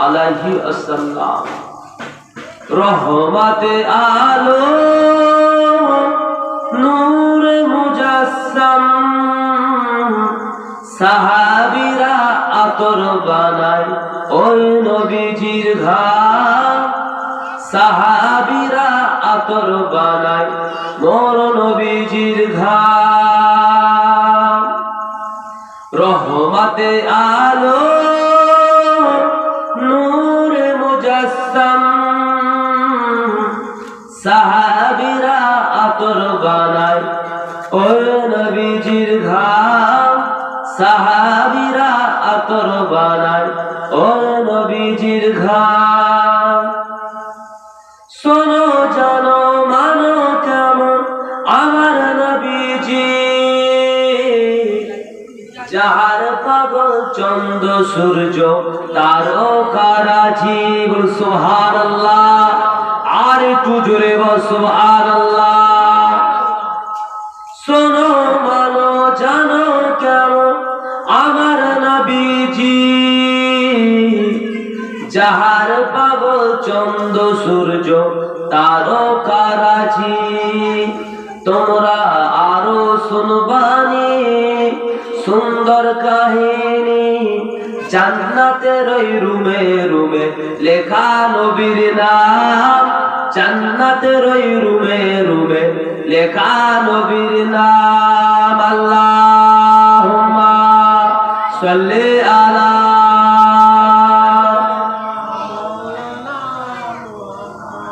আলাইহি আসাল্লাম রহমাতে আলো, নূর মুজাসসাম। সাহাবীরা আতর বানায়, ওই নবীজির ঘাম সাহাবীরা আতর বানায়, মোর নবীজির ঘাম রহমতে আলো সাহাবীরা আতর বানায়। ও নবীজির ঘাম সাহাবিরা আতর বানায়। ও নবীজির ঘাম। শোনো জানো যাহার পাগল চন্দ্র, সূর্য তার কারাজি বল সুবহানাল্লাহ। আর একটু জোরে বল শোনো মানো, জানো কেমন? আমার নবীজি, যাহার পাগল চন্দ্র, সূর্য তারকারাজি তোমরা আরও শুনবানি সুন্দর কাহিনী। জান্নাতের ওই রুমে রুমে লেখা নবীর নাম। জান্নাতের ওই রুমে রুমে লেখা নবীর নাম। আল্লাহুম্মা সাল্লি আলা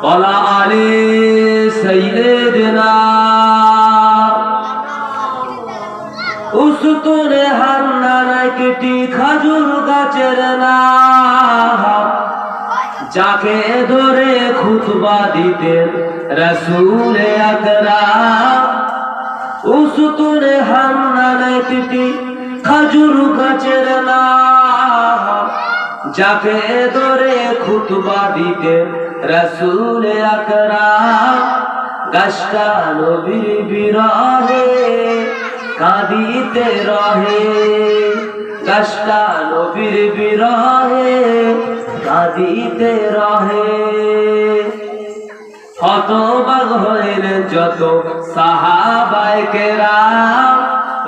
ওয়ালা আলি সাইয়্যিদিনা কেটি খাজুর গাছের যাকে ধরে খুতবা দিতেন রসুল আকরাম। উসতুনে হান্নানা কেটি খাজুর গাছের যাকে ধরে খুতবা দিতেন রসুল আকরাম। গাছটা নবীর বিরহে কাঁদিতে রহে। গাছটা নবীর বিরহে কাঁদিতে রহে। হতবাগ হইলেন যত সাহাবায় কেরাম,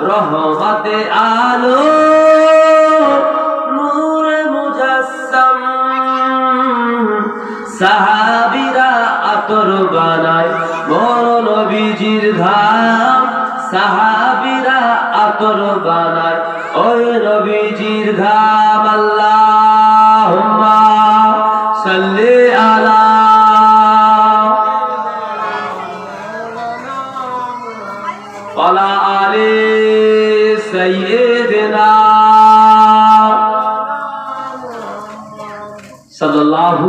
রহমতে আলো, নূরে মুজাসসাম সাহাবীরা আতর বানায় মোর নবীজির ঘাম সাহাবীরা আতর বানায় ওই নবীজির ঘাম আল্লাহুম্মা সাল্লি আলা ওয়ালা আলি সাইয়্যিদিনা সাল্লাল্লাহু